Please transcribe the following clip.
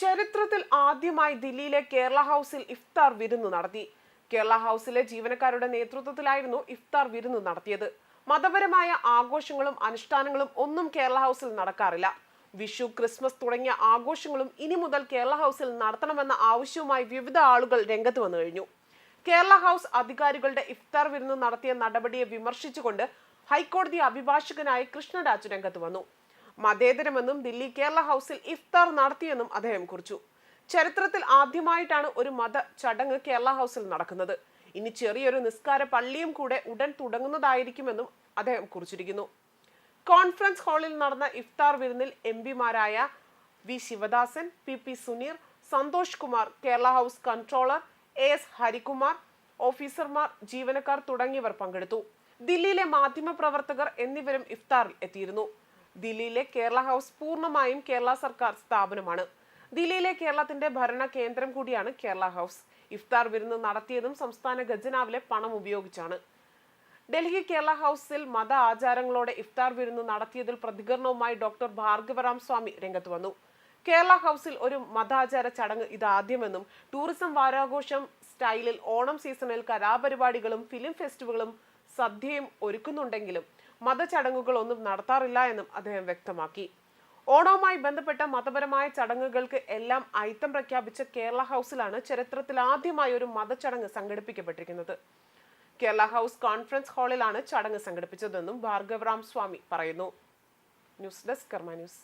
ചരിത്രത്തിൽ ആദ്യമായി ദില്ലിയിലെ കേരള ഹൗസിൽ ഇഫ്താർ വിരുന്ന് നടത്തി. കേരള ഹൗസിലെ ജീവനക്കാരുടെ നേതൃത്വത്തിലായിരുന്നു ഇഫ്താർ വിരുന്ന് നടത്തിയത്. മതപരമായ ആഘോഷങ്ങളും അനുഷ്ഠാനങ്ങളും ഒന്നും കേരള ഹൗസിൽ നടക്കാറില്ല. വിഷു ക്രിസ്മസ് തുടങ്ങിയ ആഘോഷങ്ങളും ഇനി മുതൽ കേരള ഹൗസിൽ നടത്തണമെന്ന ആവശ്യവുമായി വിവിധ ആളുകൾ രംഗത്ത് വന്നു കഴിഞ്ഞു. കേരള ഹൗസ് അധികാരികളുടെ ഇഫ്താർ വിരുന്ന് നടത്തിയ നടപടിയെ വിമർശിച്ചുകൊണ്ട് ഹൈക്കോടതി അഭിഭാഷകനായ കൃഷ്ണരാജ് രംഗത്ത് വന്നു. മതേതരമെന്നും ദില്ലി കേരള ഹൗസിൽ ഇഫ്താർ നടത്തിയെന്നും അദ്ദേഹം കുറിച്ചു. ചരിത്രത്തിൽ ആദ്യമായിട്ടാണ് ഒരു മത ചടങ്ങ് കേരള ഹൗസിൽ നടക്കുന്നത്. ഇനി ചെറിയൊരു നിസ്കാര പള്ളിയും കൂടെ ഉടൻ തുടങ്ങുന്നതായിരിക്കുമെന്നും അദ്ദേഹം കുറിച്ചിരിക്കുന്നു. കോൺഫറൻസ് ഹാളിൽ നടന്ന ഇഫ്താർ വിരുന്നിൽ M പിമാരായ V Sivadasan P P Suneer Santhosh Kumar Kerala House controller A S Harikumar ഓഫീസർമാർ ജീവനക്കാർ തുടങ്ങിയവർ പങ്കെടുത്തു. ദില്ലിയിലെ മാധ്യമപ്രവർത്തകർ എന്നിവരും ഇഫ്താറിൽ എത്തിയിരുന്നു. ദില്ലിയിലെ കേരള ഹൗസ് പൂർണമായും കേരള സർക്കാർ സ്ഥാപനമാണ്. ദില്ലിയിലെ കേരളത്തിന്റെ ഭരണ കേന്ദ്രം കൂടിയാണ് കേരള ഹൗസ്. ഇഫ്താർ വിരുന്ന് നടത്തിയതും സംസ്ഥാന ഖജനാവിലെ പണം ഉപയോഗിച്ചാണ്. ഡൽഹി കേരള ഹൗസിൽ മത ആചാരങ്ങളോടെ ഇഫ്താർ വിരുന്ന് നടത്തിയതിൽ പ്രതികരണവുമായി ഡോക്ടർ ഭാർഗവറാം സ്വാമി രംഗത്ത് വന്നു. കേരള ഹൗസിൽ ഒരു മതാചാര ചടങ്ങ് ഇതാദ്യമെന്നും ടൂറിസം വാരാഘോഷം സ്റ്റൈലിൽ ഓണം സീസണിൽ കലാപരിപാടികളും ഫിലിം ഫെസ്റ്റിവലുകളും സദ്യയും ഒരുക്കുന്നുണ്ടെങ്കിലും മതചടങ്ങുകളൊന്നും നടത്താറില്ല എന്നും അദ്ദേഹം വ്യക്തമാക്കി. ഓണവുമായി ബന്ധപ്പെട്ട മതപരമായ ചടങ്ങുകൾക്ക് എല്ലാം അയിത്തം പ്രഖ്യാപിച്ച കേരള ഹൗസിലാണ് ചരിത്രത്തിൽ ആദ്യമായി ഒരു മതചടങ്ങ് സംഘടിപ്പിക്കപ്പെട്ടിരിക്കുന്നത്. കേരള ഹൗസ് കോൺഫറൻസ് ഹാളിലാണ് ചടങ്ങ് സംഘടിപ്പിച്ചതെന്നും ഭാർഗവറാം സ്വാമി പറയുന്നു. News desk Karma news.